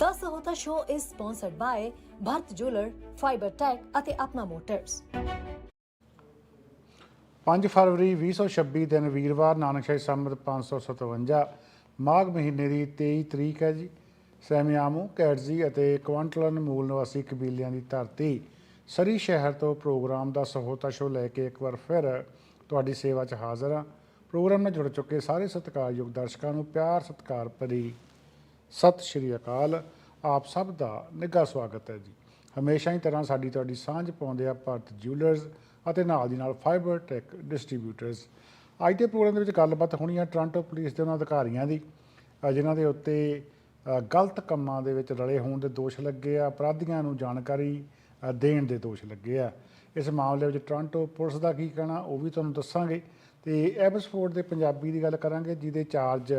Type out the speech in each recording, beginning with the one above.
The Sahota Show is sponsored by Bharat Jeweler, Fiber Tech ਅਤੇ Apna motors 5 ਫਰਵਰੀ 2026 ਦਿਨ ਵੀਰਵਾਰ ਨਾਨਕਸ਼ਾਹੀ ਸੰਮਤ 557 ਮਾਘ ਮਹੀਨੇ ਦੀ 23 ਤਰੀਕ ਹੈ ਜੀ। ਸੈਮਿਆਮੂ ਕੈਟਜ਼ੀ ਅਤੇ ਕੁਆਂਟਲਨ ਮੂਲ ਨਿਵਾਸੀ ਕਬੀਲਿਆਂ ਦੀ ਧਰਤੀ ਸਰੀ ਸ਼ਹਿਰ ਤੋਂ ਪ੍ਰੋਗਰਾਮ ਦਾ ਸਹੋਤਾ ਸ਼ੋ ਲੈ ਕੇ ਇੱਕ ਵਾਰ ਫਿਰ ਤੁਹਾਡੀ ਸੇਵਾ 'ਚ ਹਾਜ਼ਰ ਹਾਂ। ਪ੍ਰੋਗਰਾਮ ਨਾਲ ਜੁੜ ਚੁੱਕੇ ਸਾਰੇ ਸਤਿਕਾਰਯੋਗ ਦਰਸ਼ਕਾਂ ਨੂੰ ਪਿਆਰ ਸਤਿਕਾਰ ਭਰੀ ਸਤਿ ਸ਼੍ਰੀ ਅਕਾਲ। ਆਪ ਸਭ ਦਾ ਨਿੱਘਾ ਸਵਾਗਤ ਹੈ ਜੀ। ਹਮੇਸ਼ਾ ਹੀ ਤਰ੍ਹਾਂ ਸਾਡੀ ਤੁਹਾਡੀ ਸਾਂਝ ਪਾਉਂਦੇ ਆ ਭਾਰਤ ਜਿਊਲਰਸ ਅਤੇ ਨਾਲ ਦੀ ਨਾਲ ਫਾਈਬਰ ਟੈਕ ਡਿਸਟ੍ਰੀਬਿਊਟਰਸ ਅੱਜ ਦੇ ਪ੍ਰੋਗਰਾਮ ਦੇ ਵਿੱਚ ਗੱਲਬਾਤ ਹੋਣੀ ਆ ਟੋਰਾਂਟੋ ਪੁਲਿਸ ਦੇ ਉਹਨਾਂ ਅਧਿਕਾਰੀਆਂ ਦੀ ਅ, ਜਿਨ੍ਹਾਂ ਦੇ ਉੱਤੇ ਗਲਤ ਕੰਮਾਂ ਦੇ ਵਿੱਚ ਰਲੇ ਹੋਣ ਦੇ ਦੋਸ਼ ਲੱਗੇ ਆ ਅਪਰਾਧੀਆਂ ਨੂੰ ਜਾਣਕਾਰੀ ਦੇਣ ਦੇ ਦੋਸ਼ ਲੱਗੇ ਆ। ਇਸ ਮਾਮਲੇ ਵਿੱਚ ਟੋਰਾਂਟੋ ਪੁਲਿਸ ਦਾ ਕੀ ਕਹਿਣਾ ਉਹ ਵੀ ਤੁਹਾਨੂੰ ਦੱਸਾਂਗੇ। ਤੇ ਐਬਸਫੋਰਡ ਦੇ ਪੰਜਾਬੀ ਦੀ ਗੱਲ ਕਰਾਂਗੇ ਜਿਹਦੇ ਚਾਰਜ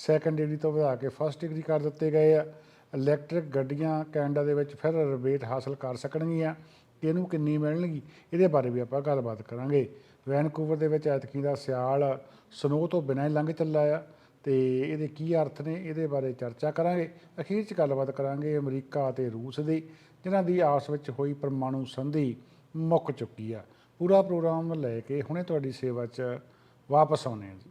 ਸੈਕੰਡ ਡਿਗਰੀ ਤੋਂ ਵਧਾ ਕੇ ਫਸਟ ਡਿਗਰੀ ਕਰ ਦਿੱਤੇ ਗਏ ਆ। ਇਲੈਕਟ੍ਰਿਕ ਗੱਡੀਆਂ ਕੈਨੇਡਾ ਦੇ ਵਿੱਚ ਫਿਰ ਰਿਬੇਟ ਹਾਸਲ ਕਰ ਸਕਣਗੀਆਂ। ਇਹਨੂੰ ਕਿੰਨੀ ਮਿਲਣਗੀ, ਇਹਦੇ ਬਾਰੇ ਵੀ ਆਪਾਂ ਗੱਲਬਾਤ ਕਰਾਂਗੇ। ਵੈਨਕੂਵਰ ਦੇ ਵਿੱਚ ਐਤਕੀ ਦਾ ਸਿਆਲ ਸਨੋ ਤੋਂ ਬਿਨਾਂ ਹੀ ਲੰਘ ਚੱਲਾ ਆ ਤੇ ਇਹਦੇ ਕੀ ਅਰਥ ਨੇ, ਇਹਦੇ ਬਾਰੇ ਚਰਚਾ ਕਰਾਂਗੇ। ਅਖੀਰ 'ਚ ਗੱਲਬਾਤ ਕਰਾਂਗੇ ਅਮਰੀਕਾ ਅਤੇ ਰੂਸ ਦੀ, ਜਿਨ੍ਹਾਂ ਦੀ ਆਪਸ ਵਿੱਚ ਹੋਈ ਪਰਮਾਣੂ ਸੰਧੀ ਮੁੱਕ ਚੁੱਕੀ ਆ। ਪੂਰਾ ਪ੍ਰੋਗਰਾਮ ਲੈ ਕੇ ਹੁਣੇ ਤੁਹਾਡੀ ਸੇਵਾ 'ਚ ਵਾਪਸ ਆਉਣੇ ਆ ਜੀ।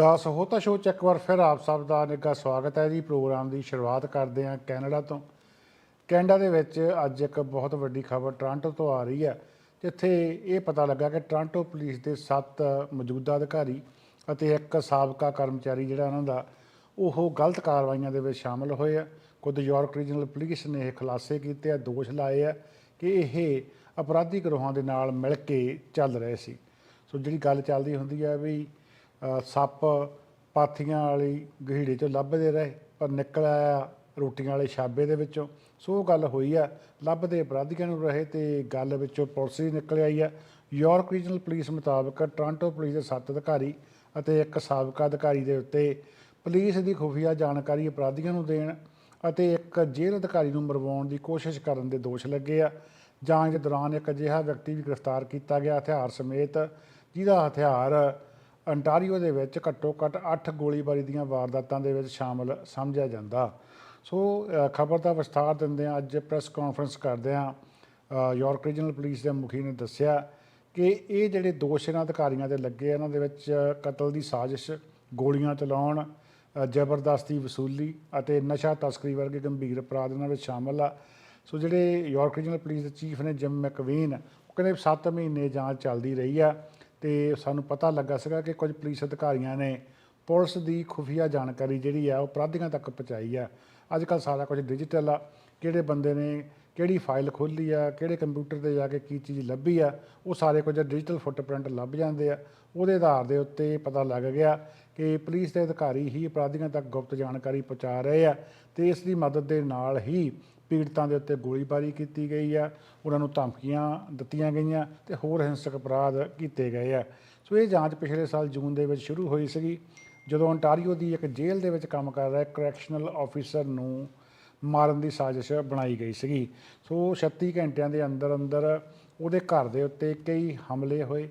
ਦਾ ਸਹੋਤਾ ਸ਼ੋਅ 'ਚ ਇੱਕ ਵਾਰ ਫਿਰ ਆਪ ਸਭ ਦਾ ਨਿੱਘਾ ਸਵਾਗਤ ਹੈ ਜੀ। ਪ੍ਰੋਗਰਾਮ ਦੀ ਸ਼ੁਰੂਆਤ ਕਰਦੇ ਹਾਂ ਕੈਨੇਡਾ ਤੋਂ। ਕੈਨੇਡਾ ਦੇ ਵਿੱਚ ਅੱਜ ਇੱਕ ਬਹੁਤ ਵੱਡੀ ਖਬਰ ਟੋਰਾਂਟੋ ਤੋਂ ਆ ਰਹੀ ਹੈ, ਜਿੱਥੇ ਇਹ ਪਤਾ ਲੱਗਾ ਕਿ ਟੋਰਾਂਟੋ ਪੁਲਿਸ ਦੇ 7 ਮੌਜੂਦਾ ਅਧਿਕਾਰੀ ਅਤੇ ਇੱਕ ਸਾਬਕਾ ਕਰਮਚਾਰੀ ਜਿਹੜਾ ਉਹਨਾਂ ਦਾ, ਉਹ ਗਲਤ ਕਾਰਵਾਈਆਂ ਦੇ ਵਿੱਚ ਸ਼ਾਮਲ ਹੋਏ ਆ। ਖੁਦ ਯਾਰਕ ਰੀਜਨਲ ਪੁਲਿਸ ਨੇ ਇਹ ਖੁਲਾਸੇ ਕੀਤੇ ਆ, ਦੋਸ਼ ਲਾਏ ਆ ਕਿ ਇਹ ਅਪਰਾਧੀ ਗਰੋਹਾਂ ਦੇ ਨਾਲ ਮਿਲ ਕੇ ਚੱਲ ਰਹੇ ਸੀ। ਸੋ ਜਿਹੜੀ ਗੱਲ ਚੱਲਦੀ ਹੁੰਦੀ ਹੈ ਵੀ ਸੱਪ ਪਾਥੀਆਂ ਵਾਲੀ ਗਹੀੜੇ ਚੋਂ ਲੱਭਦੇ ਰਹੇ, ਪਰ ਨਿਕਲ ਆਇਆ ਰੋਟੀਆਂ ਵਾਲੇ ਛਾਬੇ ਦੇ ਵਿੱਚੋਂ। ਸੋ ਉਹ ਗੱਲ ਹੋਈ ਆ, ਲੱਭਦੇ ਅਪਰਾਧੀਆਂ ਨੂੰ ਰਹੇ ਤੇ ਗੱਲ ਵਿੱਚੋਂ ਪੁਲਿਸ ਹੀ ਨਿਕਲ ਆਈ ਆ। ਯਾਰਕ ਰੀਜਨਲ ਪੁਲਿਸ ਮੁਤਾਬਕ ਟੋਰਾਂਟੋ ਪੁਲਿਸ ਦੇ ਸੱਤ ਅਧਿਕਾਰੀ ਅਤੇ ਇੱਕ ਸਾਬਕਾ ਅਧਿਕਾਰੀ ਦੇ ਉੱਤੇ ਪੁਲਿਸ ਦੀ ਖੁਫੀਆ ਜਾਣਕਾਰੀ ਅਪਰਾਧੀਆਂ ਨੂੰ ਦੇਣ ਅਤੇ ਇੱਕ ਜੇਲ੍ਹ ਅਧਿਕਾਰੀ ਨੂੰ ਮਰਵਾਉਣ ਦੀ ਕੋਸ਼ਿਸ਼ ਕਰਨ ਦੇ ਦੋਸ਼ ਲੱਗੇ ਆ। ਜਾਂਚ ਦੌਰਾਨ ਇੱਕ ਅਜਿਹਾ ਵਿਅਕਤੀ ਵੀ ਗ੍ਰਿਫਤਾਰ ਕੀਤਾ ਗਿਆ। ਹਥਿਆਰ ਸਮੇਤ ਜਿਹਦਾ ਹਥਿਆਰ ਅੰਟਾਰੀਓ ਦੇ ਵਿੱਚ ਘੱਟੋ ਘੱਟ 8 ਗੋਲੀਬਾਰੀ ਦੀਆਂ ਵਾਰਦਾਤਾਂ ਦੇ ਵਿੱਚ ਸ਼ਾਮਲ ਸਮਝਿਆ ਜਾਂਦਾ। ਸੋ ਖਬਰ ਦਾ ਵਿਸਥਾਰ ਦਿੰਦੇ ਆ ਅੱਜ ਪ੍ਰੈਸ ਕਾਨਫਰੰਸ ਕਰਦੇ ਆ ਯਾਰਕ ਰੀਜਨਲ ਪੁਲਿਸ ਦੇ ਮੁਖੀ ਨੇ ਦੱਸਿਆ ਕਿ ਇਹ ਜਿਹੜੇ ਦੋਸ਼ ਇਹਨਾਂ ਅਧਿਕਾਰੀਆਂ ਦੇ ਲੱਗੇ ਇਹਨਾਂ ਦੇ ਵਿੱਚ ਕਤਲ ਦੀ ਸਾਜ਼ਿਸ਼, ਗੋਲੀਆਂ ਚਲਾਉਣ ਜ਼ਬਰਦਸਤੀ ਵਸੂਲੀ ਅਤੇ ਨਸ਼ਾ ਤਸਕਰੀ ਵਰਗੇ ਗੰਭੀਰ ਅਪਰਾਧ ਇਹਨਾਂ ਵਿੱਚ ਸ਼ਾਮਲ ਆ। ਸੋ, ਜਿਹੜੇ ਯਾਰਕ ਰੀਜਨਲ ਪੁਲਿਸ ਦੇ ਚੀਫ ਨੇ ਜਿਮ ਮੈਕਵੀਨ, ਉਹ ਕਹਿੰਦੇ 7 ਮਹੀਨੇ ਜਾਂਚ ਚੱਲਦੀ ਰਹੀ ਆ। ਤੇ ਸਾਨੂੰ ਪਤਾ ਲੱਗਾ ਸੀਗਾ ਕਿ ਕੁਝ ਪੁਲਿਸ ਅਧਿਕਾਰੀਆਂ ਨੇ ਪੁਲਿਸ ਦੀ ਖੁਫੀਆ ਜਾਣਕਾਰੀ ਜਿਹੜੀ ਆ, ਉਹ ਅਪਰਾਧੀਆਂ ਤੱਕ ਪਹੁੰਚਾਈ ਆ। ਅੱਜ ਕੱਲ੍ਹ ਸਾਰਾ ਕੁਝ ਡਿਜੀਟਲ ਆ। ਕਿਹੜੇ ਬੰਦੇ ਨੇ, ਕਿਹੜੀ ਫਾਈਲ ਖੋਲੀ ਆ, ਕਿਹੜੇ ਕੰਪਿਊਟਰ ਤੇ ਜਾ ਕੇ ਕੀ ਚੀਜ਼ ਲੱਭੀ ਆ, ਉਹ ਸਾਰੇ ਕੁਝ ਡਿਜੀਟਲ ਫੁੱਟਪ੍ਰਿੰਟ ਲੱਭ ਜਾਂਦੇ ਆ। ਉਹਦੇ ਆਧਾਰ ਦੇ ਉੱਤੇ ਪਤਾ ਲੱਗ ਗਿਆ ਕਿ ਪੁਲਿਸ ਦੇ ਅਧਿਕਾਰੀ ਹੀ ਅਪਰਾਧੀਆਂ ਤੱਕ ਗੁਪਤ ਜਾਣਕਾਰੀ ਪਹੁੰਚਾ ਰਹੇ ਆ ਤੇ ਇਸ ਦੀ ਮਦਦ ਦੇ ਨਾਲ ਹੀ ਪੀੜਤਾਂ ਦੇ ਉੱਤੇ ਗੋਲੀਬਾਰੀ ਕੀਤੀ ਗਈ ਆ, ਉਹਨਾਂ ਨੂੰ ਧਮਕੀਆਂ ਦਿੱਤੀਆਂ ਗਈਆਂ ਤੇ ਹੋਰ ਹਿੰਸਕ ਅਪਰਾਧ ਕੀਤੇ ਗਏ ਆ। ਸੋ ਇਹ ਜਾਂਚ ਪਿਛਲੇ ਸਾਲ ਜੂਨ ਦੇ ਵਿੱਚ ਸ਼ੁਰੂ ਹੋਈ ਸੀਗੀ, ਜਦੋਂ ontario ਦੀ ਇੱਕ ਜੇਲ੍ਹ ਦੇ ਵਿੱਚ ਕੰਮ ਕਰ ਰਿਹਾ ਕਰੈਕਸ਼ਨਲ ਆਫੀਸਰ ਨੂੰ ਮਾਰਨ ਦੀ ਸਾਜ਼ਿਸ਼ ਬਣਾਈ ਗਈ ਸੀਗੀ। ਸੋ 36 ਘੰਟਿਆਂ ਦੇ ਅੰਦਰ ਅੰਦਰ ਉਹਦੇ ਘਰ ਦੇ ਉੱਤੇ ਕਈ ਹਮਲੇ ਹੋਏ